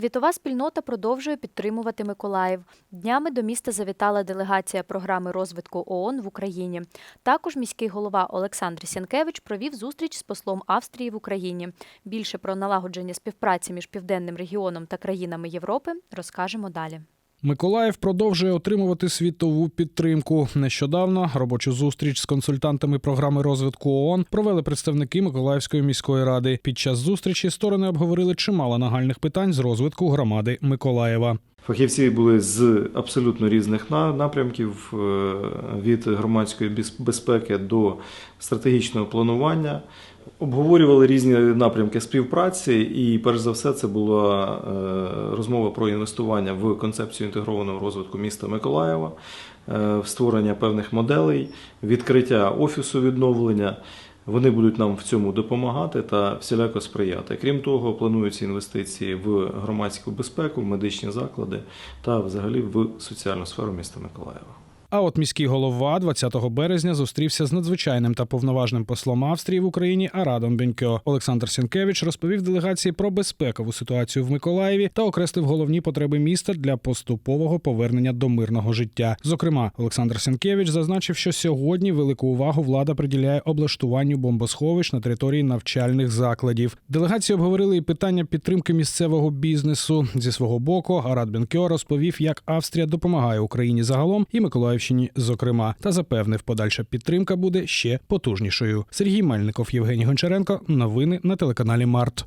Світова спільнота продовжує підтримувати Миколаїв. Днями до міста завітала делегація програми розвитку ООН в Україні. Також міський голова Олександр Сянкевич провів зустріч з послом Австрії в Україні. Більше про налагодження співпраці між південним регіоном та країнами Європи розкажемо далі. Миколаїв продовжує отримувати світову підтримку. Нещодавно робочу зустріч з консультантами програми розвитку ООН провели представники Миколаївської міської ради. Під час зустрічі сторони обговорили чимало нагальних питань з розвитку громади Миколаєва. Фахівці були з абсолютно різних напрямків е, від громадської безпеки до стратегічного планування. Обговорювали різні напрямки співпраці, і перш за все це була е, розмова про інвестування в концепцію інтегрованого розвитку міста Миколаєва, е, в створення певних моделей, відкриття офісу відновлення. Вони будуть нам в цьому допомагати та всіляко сприяти. Крім того, плануються інвестиції в громадську безпеку, в медичні заклади та взагалі в соціальну сферу міста Миколаєва. А от міський голова 20 березня зустрівся з надзвичайним та повноважним послом Австрії в Україні Арадом Бенькьо. Олександр Сінкевич розповів делегації про безпекову ситуацію в Миколаєві та окреслив головні потреби міста для поступового повернення до мирного життя. Зокрема, Олександр Сінкевич зазначив, що сьогодні велику увагу влада приділяє облаштуванню бомбосховищ на території навчальних закладів. Делегації обговорили і питання підтримки місцевого бізнесу. Зі свого боку, Арад Бенкьо розповів, як Австрія допомагає Україні загалом і Миколаївщині, зокрема, та запевнив, подальша підтримка буде ще потужнішою. Сергій Мельников, Євгеній Гончаренко. Новини на телеканалі Март.